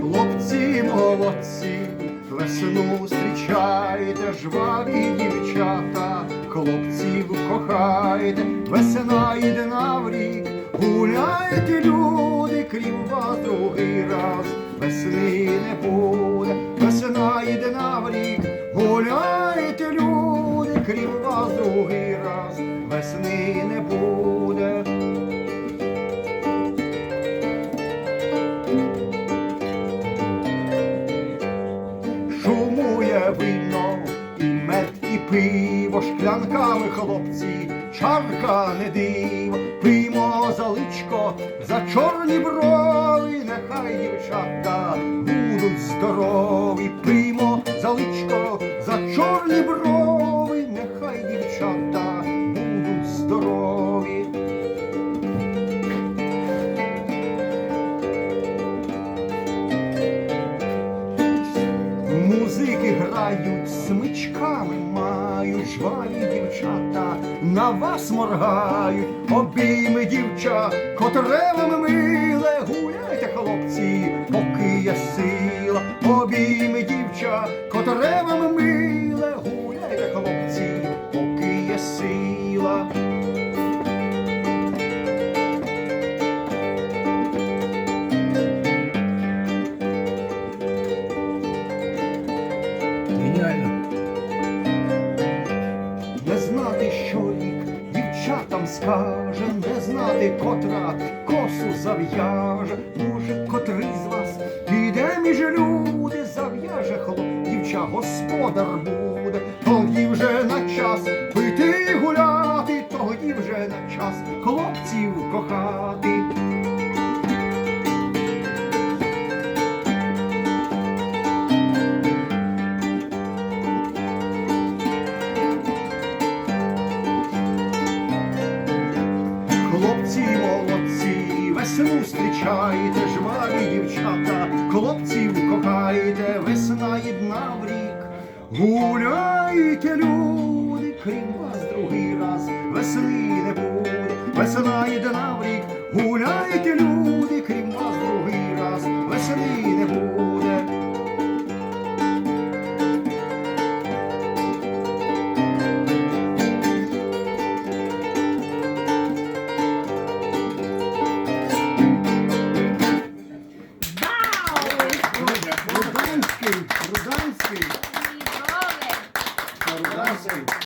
Хлопці молодці, весну зустрічайте, жваві дівчата, хлопців кохайте, весна йде на рік, гуляйте, люди, крім вас другий раз, весни не буде, весна йде на рік, гуляйте, люди, крім вас другий раз, весни не буде. Шумує вино, і мед, і пиво, шклянками хлопці, чарка не диво, пиймо за личко, за чорні брови, нехай дівчата будуть здорові, пиймо за личко, грають, смичками мають, жваві дівчата на вас моргають, обійми дівча, котре вам миле, гуляйте, хлопці, поки є сила, обійми дівча, котре вам миле, гуляйте, хлопці, Геніально. Не знати, що рік дівчатам скаже, не знати, котра косу зав'яже, може, котрий з вас піде між люди, зав'яже хлоп, дівча господар буде, тоді вже на час пити гуляти, тоді вже на час хлопців кохати. Весну зустрічайте, жваві дівчата, хлопців кохайте, весна єдна в рік. Гуляйте, люди, крім вас другий раз, весни не буде, весна єдна в рік, гуляйте, люди. Руданський, Руданський.